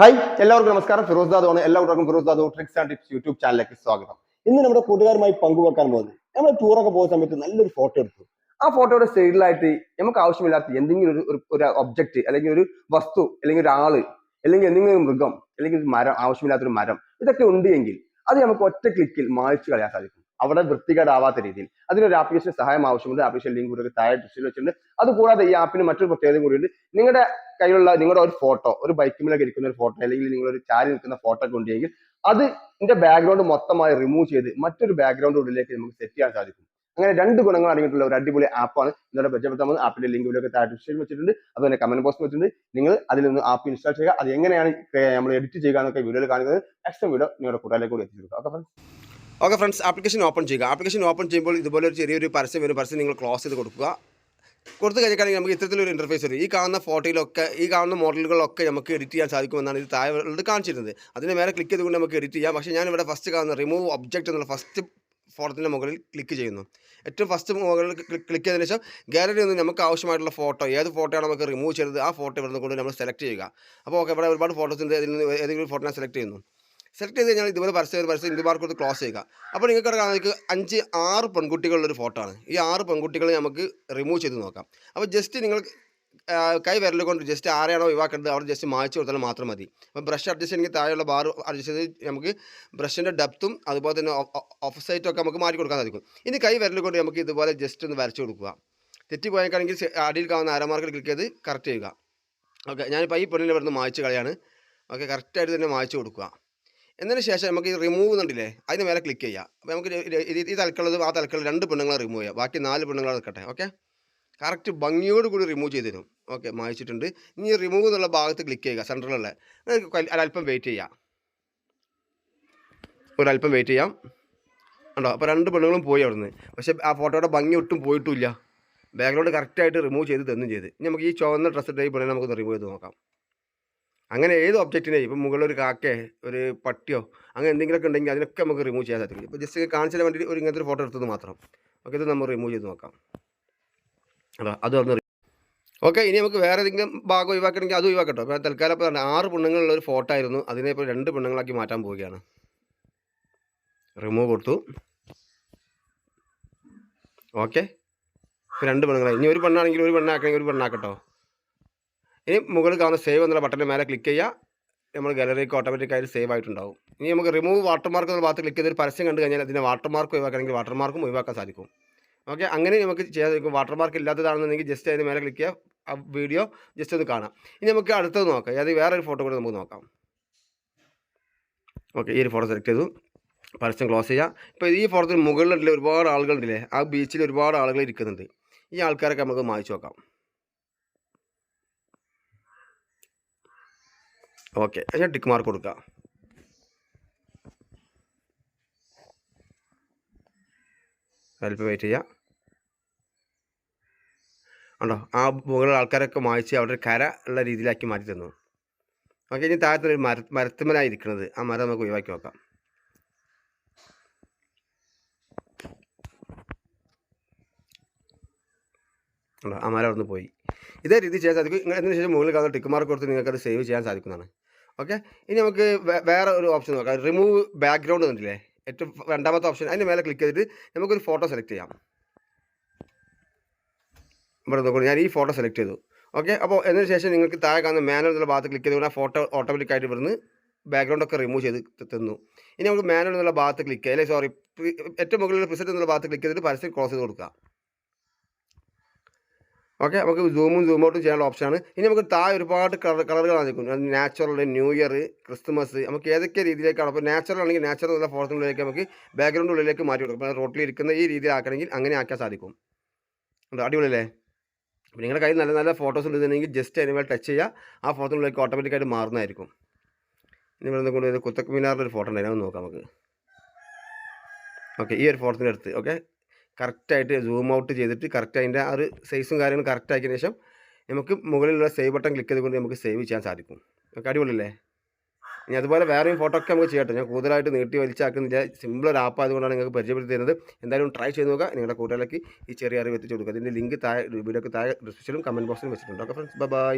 Hi എല്ലാവർക്കും നമസ്കാരം. ഫിറോസ് ആണ്. എല്ലാവർക്കും Firoz Dadu tricks and tips YouTube ചാനലിലേക്ക് സ്വാഗതം. ഇന്ന് നമ്മുടെ കൂട്ടുകാരുമായി പങ്കുവെക്കാൻ പോകുന്നത് നമ്മൾ ടൂറൊക്കെ പോകുന്ന സമയത്ത് നല്ലൊരു ഫോട്ടോ എടുത്തു. ആ ഫോട്ടോയുടെ സൈഡിലായിട്ട് നമുക്ക് ആവശ്യമില്ലാത്ത എന്തെങ്കിലും ഒരു ഒരു- ഒബ്ജക്റ്റ് അല്ലെങ്കിൽ ഒരു വസ്തു അല്ലെങ്കിൽ ഒരാൾ അല്ലെങ്കിൽ എന്തെങ്കിലും മൃഗം അല്ലെങ്കിൽ ഒരു മരം ആവശ്യമില്ലാത്തൊരു മരം ഇതൊക്കെ ഉണ്ട് എങ്കിൽ അത് നമുക്ക് ഒറ്റ ക്ലിക്കിൽ മായ്ച്ചു കളയാൻ സാധിക്കും. അവിടെ വൃത്തികേടാവാത്ത രീതിയിൽ. അതിനൊരു ആപ്ലിക്കേഷൻ സഹായം ആവശ്യമുണ്ട്. ആപ്ലിക്കേഷൻ ലിങ്ക് കൂടെ താഴെ ഡിസ്ക്രിപ്ഷനിൽ വെച്ചിട്ടുണ്ട്. അതുകൂടാതെ ഈ ആപ്പിന് മറ്റൊരു പ്രത്യേകത കൂടിയുണ്ട് നിങ്ങളുടെ കയ്യിലുള്ള നിങ്ങളുടെ ഒരു ഫോട്ടോ ഒരു ബൈക്കിലൊക്കെ ഇരിക്കുന്ന ഒരു ഫോട്ടോ അല്ലെങ്കിൽ നിങ്ങൾ ഒരു ചാരി നിൽക്കുന്ന ഫോട്ടോ ഒക്കെ ഉണ്ടെങ്കിൽ അത് ഇതിന്റെ ബാക്ക്ഗ്രൗണ്ട് മൊത്തമായി റിമൂവ് ചെയ്ത് മറ്റൊരു ബാക്ക്ഗ്രൗണ്ട് ഉള്ളിലേക്ക് നമുക്ക് സെറ്റ് ചെയ്യാൻ സാധിക്കും. അങ്ങനെ രണ്ട് ഗുണങ്ങൾ അടങ്ങിയിട്ടുള്ള ഒരു അടിപൊളി ആപ്പാണ് ഇന്നലെ പരിചയപ്പെടുത്താൻ ആപ്പിന്റെ ലിങ്ക് ഇവിടെ താഴെ ഡിസ്ക്രിപ്ഷനിൽ വെച്ചിട്ടുണ്ട്. അതുപോലെ കമന്റ് ബോക്സിൽ വെച്ചിട്ടുണ്ട്. നിങ്ങൾ അതിൽ നിന്ന് ആപ്പ് ഇൻസ്റ്റാൾ ചെയ്യുക. അത് എങ്ങനെയാണ് നമ്മൾ എഡിറ്റ് ചെയ്യുക എന്നൊക്കെ വീഡിയോയിൽ കാണിക്കുന്നത്. നെക്സ്റ്റ് വീഡിയോ നിങ്ങളുടെ കൂട്ടുകാരിലേക്ക് കൂടി എത്തിച്ചു okay friends okay friends application open ചെയ്യുക. ആപ്ലിക്കേഷൻ ഓപ്പൺ ചെയ്യുമ്പോൾ ഇതുപോലെ ഒരു ചെറിയൊരു പരസ്യം വരും. പരസ്യം നിങ്ങൾ ക്ലോസ് ചെയ്ത് കൊടുക്കുക. കൊടുത്തു കഴിഞ്ഞാൽ നമുക്ക് ഇത്തരത്തിലൊരു ഇന്റർഫേസ് വരും. ഈ കാണുന്ന ഫോട്ടോയിലൊക്കെ ഈ കാണുന്ന മോഡലുകളൊക്കെ നമുക്ക് എഡിറ്റ് ചെയ്യാൻ സാധിക്കുമെന്നാണ് ഇത് താഴെ കാണിച്ചിരുന്നത്. അതിന് മേലെ ക്ലിക്ക് ചെയ്തുകൊണ്ട് നമുക്ക് എഡിറ്റ് ചെയ്യാം. പക്ഷേ ഞാനിവിടെ ഫസ്റ്റ് കാണുന്ന റിമൂവ് ഒബ്ജക്റ്റ് എന്നുള്ള ഫസ്റ്റ് ഫോട്ടോത്തിന്റെ മുകളിൽ ക്ലിക്ക് ചെയ്യുന്നു. ഏറ്റവും ഫസ്റ്റ് മുകളിൽ ക്ലിക്ക് ചെയ്തതിന് ശേഷം ഗാലറി നിന്ന് നമുക്ക് ആവശ്യമായിട്ടുള്ള ഫോട്ടോ ഏത് ഫോട്ടോയാണ് നമുക്ക് റിമൂവ് ചെയ്തത് ആ ഫോട്ടോ ഇവിടെ കൊണ്ട് നമ്മൾ സെലക്ട് ചെയ്യുക. അപ്പോൾ ഓക്കെ ഇവിടെ ഒരുപാട് ഫോട്ടോസ് ഉണ്ട്. ഇതിൽ നിന്ന് ഏതെങ്കിലും ഫോട്ടോ ഞാൻ സെലക്ട് ചെയ്യുന്നു. സെലക്ട് ചെയ്ത് കഴിഞ്ഞാൽ ഇതുപോലെ പരസ്യം ഒരു പരസ്യം ഇന്ത്യ മാർക്ക് കൊടുത്ത് ക്ലോസ് ചെയ്യുക. അപ്പോൾ നിങ്ങൾക്ക് നിങ്ങൾക്ക് അഞ്ച് ആറ് പെൺകുട്ടികളുടെ ഒരു ഫോട്ടോ ആണ്. ഈ ആറ് പെൺകുട്ടികളെ നമുക്ക് റിമൂവ് ചെയ്ത് നോക്കാം. അപ്പോൾ ജസ്റ്റ് നിങ്ങൾ കൈ വിരൽ കൊണ്ട് ജസ്റ്റ് ആരെയാണോ ഒഴിവാക്കേണ്ടത് അവിടെ ജസ്റ്റ് മായ്ച്ചു കൊടുത്താൽ മാത്രം മതി. അപ്പോൾ ബ്രഷ് അഡ്ജസ്റ്റ് ചെയ്യണമെങ്കിൽ താഴെയുള്ള ബാർ അഡ്ജസ്റ്റ് ചെയ്ത് നമുക്ക് ബ്രഷിന്റെ ഡെപ്തും അതുപോലെ തന്നെ ഓഫ് സൈറ്റും നമുക്ക് മാറ്റി കൊടുക്കാൻ സാധിക്കും. ഇനി കൈ വിരൽ കൊണ്ട് നമുക്ക് ഇതുപോലെ ജസ്റ്റ് ഒന്ന് വരച്ച് കൊടുക്കുക. തെറ്റി പോയേക്കാണെങ്കിൽ അടിയിൽ കാണുന്ന അരമാർക്കിൽ ക്ലിക്ക് ചെയ്ത് കറക്റ്റ് ചെയ്യുക. ഓക്കെ ഞാനിപ്പോൾ ഈ പെണ്ണിനെ ഇവിടുന്ന് മായ്ച്ച് കളിയാണ്. ഓക്കെ കറക്റ്റായിട്ട് തന്നെ മായ്ച്ചു കൊടുക്കുക. എന്നതിന് ശേഷം നമുക്ക് ഈ റിമൂവ് എന്നുണ്ടല്ലേ അതിന് മേലെ ക്ലിക്ക് ചെയ്യാം. അപ്പോൾ നമുക്ക് ഈ തലക്കുള്ളത് ആ തലക്കുള്ള രണ്ട് പെണ്ണുങ്ങളെ റിമൂവ് ചെയ്യാം. ബാക്കി നാല് പെണ്ണുങ്ങളെ നിൽക്കട്ടെ ഓക്കെ കറക്റ്റ് ഭംഗിയോട് കൂടി റിമൂവ് ചെയ്ത് തരും. ഓക്കെ മായിച്ചിട്ടുണ്ട്. ഇനി റിമൂവ് എന്നുള്ള ഭാഗത്ത് ക്ലിക്ക് ചെയ്യുക സെന്ററിലുള്ള ഒരല്പം വെയിറ്റ് ചെയ്യാം. ഒരല്പം വെയിറ്റ് ചെയ്യാം. ഉണ്ടോ അപ്പോൾ രണ്ട് പെണ്ണുങ്ങളും പോയി അവിടുന്ന്. പക്ഷേ ആ ഫോട്ടോയുടെ ഭംഗി ഒട്ടും പോയിട്ടില്ല. ബാക്ക്ഗ്രൗണ്ട് കറക്റ്റായിട്ട് റിമൂവ് ചെയ്ത് തന്നും ചെയ്ത്. ഇനി നമുക്ക് ഈ ചുവന്ന ഡ്രസ്സ് ഇട്ടേ പെണ്ണിനെ നമുക്കൊന്ന് റിമൂവ് ചെയ്ത് നോക്കാം. അങ്ങനെ ഏത് ഒബ്ജക്റ്റിനെ ഇപ്പം മുകളിൽ ഒരു കാക്കയോ ഒരു പട്ടിയോ അങ്ങനെ എന്തെങ്കിലുമൊക്കെ ഉണ്ടെങ്കിൽ അതിനൊക്കെ നമുക്ക് റിമൂവ് ചെയ്യാൻ സാധിക്കും. ഇപ്പോൾ ജസ്റ്റ് കാണിച്ചാൽ വേണ്ടി ഒരു ഇങ്ങനത്തെ ഒരു ഫോട്ടോ എടുത്തത് മാത്രം. ഓക്കെ ഇത് നമ്മൾ റിമൂവ് ചെയ്ത് നോക്കാം. അതാ അത് ഒന്ന് ഓക്കെ ഇനി നമുക്ക് വേറെ ഏതെങ്കിലും ഭാഗം ഒഴിവാക്കണമെങ്കിൽ അത് ഒഴിവാക്കട്ടോ. അപ്പോൾ തൽക്കാലം ഇപ്പോൾ ആറ് പെണ്ണുങ്ങളുള്ള ഒരു ഫോട്ടോ ആയിരുന്നു. അതിനെ ഇപ്പോൾ രണ്ട് പെണ്ണുങ്ങളാക്കി മാറ്റാൻ പോവുകയാണ്. റിമൂവ് കൊടുത്തു. ഓക്കെ ഇപ്പോൾ രണ്ട് പെണ്ണുങ്ങളായി. ഇനി ഒരു പെണ്ണാണെങ്കിൽ ഒരു പെണ്ണാക്കണമെങ്കിൽ ഒരു പെണ്ണാക്കട്ടോ. ഇനി മുകളിൽ കാണുന്ന സേവ് എന്നുള്ള ബട്ടന്റെ മേലെ ക്ലിക്ക് ചെയ്യുക. നമ്മൾ ഗാലറിക്ക് ഓട്ടോമാറ്റിക്കായിട്ട് സേവ് ആയിട്ടുണ്ടാവും. ഇനി നമുക്ക് റിമൂവ് വാട്ടർമാർക്ക് എന്ന ഭാഗത്ത് ക്ലിക്ക് ചെയ്തൊരു പരസ്യം കണ്ടു കഴിഞ്ഞാൽ അതിനെ വാട്ടർമാർക്ക് ഒഴിവാക്കണമെങ്കിൽ വാട്ടർമാർക്കും ഒഴിവാക്കാൻ സാധിക്കും. ഓക്കെ അങ്ങനെ നമുക്ക് ചെയ്യാൻ സാധിക്കും. വാട്ടർമാർക്ക് ഇല്ലാത്തതാണെന്നുണ്ടെങ്കിൽ ജസ്റ്റ് അതിന് മേലെ ക്ലിക്ക് ചെയ്യുക. ആ വീഡിയോ ജസ്റ്റ് ഒന്ന് കാണാം. ഇനി നമുക്ക് അടുത്തത് നോക്കാം. അതായത് വേറൊരു ഫോട്ടോ കൂടെ നമുക്ക് നോക്കാം. ഓക്കെ ഈ ഒരു ഫോട്ടോ സെലക്ട് ചെയ്തു. പരസ്യം ക്ലോസ് ചെയ്യുക. ഇപ്പോൾ ഈ ഫോട്ടോത്തിന് മുകളിലുള്ള ഒരുപാട് ആളുകളുണ്ടല്ലേ ആ ബീച്ചിൽ ഒരുപാട് ആളുകൾ ഇരിക്കുന്നുണ്ട്. ഈ ആൾക്കാരൊക്കെ നമുക്ക് മായ്ച്ചു നോക്കാം. ഓക്കെ ഞാൻ ടിക്ക് മാർക്ക് കൊടുക്കാം. അല്പം വെയിറ്റ് ചെയ്യാം. ഉണ്ടോ ആ മുകളിൽ ആൾക്കാരൊക്കെ മായ്ച്ച് അവിടെ കര ഉള്ള രീതിയിലാക്കി മാറ്റി തന്നു. ഓക്കെ ഇനി താഴത്തൊരു മര മരത്തുമ്മലായി ഇരിക്കുന്നത്. ആ മരം നമുക്ക് ഒഴിവാക്കി നോക്കാം. ആ മരം അവിടെ നിന്ന് പോയി. ഇതേ രീതി ചെയ്യാൻ സാധിക്കും. ഇങ്ങനെ ശേഷം മുകളിൽ കാണുന്ന ടിക്ക് മാർക്ക് കൊടുത്ത് നിങ്ങൾക്കത് സേവ് ചെയ്യാൻ സാധിക്കുന്നതാണ്. ഓക്കെ ഇനി നമുക്ക് വേറെ ഒരു ഓപ്ഷൻ നോക്കാം. റിമൂവ് ബാക്ക്ഗ്രൗണ്ട് കണ്ടില്ലേ? ഏറ്റവും രണ്ടാമത്തെ ഓപ്ഷൻ അതിന്റെ മേലെ ക്ലിക്ക് ചെയ്തിട്ട് നമുക്കൊരു ഫോട്ടോ സെലക്ട് ചെയ്യാം. ഇവിടെ നോക്കണം ഞാൻ ഈ ഫോട്ടോ സെലക്ട് ചെയ്തു. ഓക്കെ അപ്പോൾ അതിന് ശേഷം നിങ്ങൾക്ക് താഴെ കാണുന്ന മാനുവൽ എന്നുള്ള ഭാഗത്ത് ക്ലിക്ക് ചെയ്തുകൊണ്ട് ആ ഫോട്ടോ ഓട്ടോമാറ്റിക്കായിട്ട് ഇവിടുന്ന് ബാക്ക്ഗ്രൗണ്ട് ഒക്കെ റിമൂവ് ചെയ്ത് തന്നു. ഇനി നമുക്ക് മാനുവൽ എന്നുള്ള ഭാഗത്ത് ക്ലിക്ക് ചെയ്യുക അല്ലെ? സോറി ഏറ്റവും മുകളിൽ പ്രിസെറ്റ് എന്നുള്ള ഭാഗത്ത് ക്ലിക്ക് ചെയ്തിട്ട് പരസ്യം ക്ലോസ് ചെയ്ത് കൊടുക്കുക. ഓക്കെ നമുക്ക് സൂമും സൂം ഔട്ടും ചെയ്യാനുള്ള ഓപ്ഷനാണ് ഇനി നമുക്ക് താഴെ ഒരുപാട് കളർ കളറുകൾ നിൽക്കും നാച്ചുറൽ ന്യൂ ഇയർ ക്രിസ്മസ് നമുക്ക് ഏതൊക്കെ രീതിയിലേക്കാണ്? അപ്പോൾ നാച്ചുറൽ ആണെങ്കിൽ നാച്ചുറൽ നല്ല ഫോറസ്റ്റിനുള്ളിലേക്ക് നമുക്ക് ബാക്ക്ഗ്രൗണ്ട് ഉള്ളിലേക്ക് മാറ്റി കൊടുക്കും. അപ്പോൾ റോട്ടിൽ ഇരിക്കുന്ന ഈ രീതിയിലാക്കണമെങ്കിൽ അങ്ങനെ ആക്കാൻ സാധിക്കും. അടിപൊളിയല്ലേ? അപ്പോൾ നിങ്ങളുടെ കയ്യിൽ നല്ല നല്ല ഫോട്ടോസ് ഉണ്ടെന്നുണ്ടെങ്കിൽ ജസ്റ്റ് അതിനുമേൽ ടച്ച് ചെയ്യുക. ആ ഫോട്ടോയിലേക്ക് ഓട്ടോമാറ്റിക്കായിട്ട് മാറുന്നതായിരിക്കും. ഇനി ഇവിടെ കൊണ്ട് ഒരു കുത്തക്ക് മിനാറിന്റെ ഒരു ഫോട്ടോ ഉണ്ടായിരുന്നു നോക്കാം നമുക്ക്. ഓക്കെ ഈ ഒരു ഫോട്ടോത്തിന്റെ അടുത്ത് ഓക്കെ കറക്റ്റായിട്ട് സൂം ഔട്ട് ചെയ്തിട്ട് കറക്റ്റ് അതിന്റെ ആ ഒരു സൈസും കാര്യങ്ങളും കറക്റ്റ് ആക്കിയതിന് ശേഷം നമുക്ക് മുകളിലുള്ള സേവ് ബട്ടൺ ക്ലിക്ക് ചെയ്തുകൊണ്ട് നമുക്ക് സേവ് ചെയ്യാൻ സാധിക്കും. നമുക്ക് അടിപൊളിയല്ലേ? ഇനി അതുപോലെ വേറെയും ഫോട്ടോ ഒക്കെ നമുക്ക് ചെയ്യട്ടെ. ഞാൻ കൂടുതലായിട്ട് നീട്ടി വലിച്ചാക്കുന്നില്ല സിമ്പിൾ ഒരു ആപ്പ് ആയതുകൊണ്ടാണ് നിങ്ങൾക്ക് പരിചയപ്പെടുത്തി തരുന്നത് എന്തായാലും ട്രൈ ചെയ്ത് നോക്കുക. നിങ്ങളുടെ കൂട്ടുകാരിലേക്ക് ഈ ചെറിയ അറിവ് എത്തിച്ചു കൊടുക്കുക. അതിന്റെ ലിങ്ക് താഴെ വീഡിയോക്ക് താഴെ ഡിസ്ക്രിപ്ഷനും കമന്റ് ബോക്സിലും വെച്ചിട്ടുണ്ട്. Okay friends bye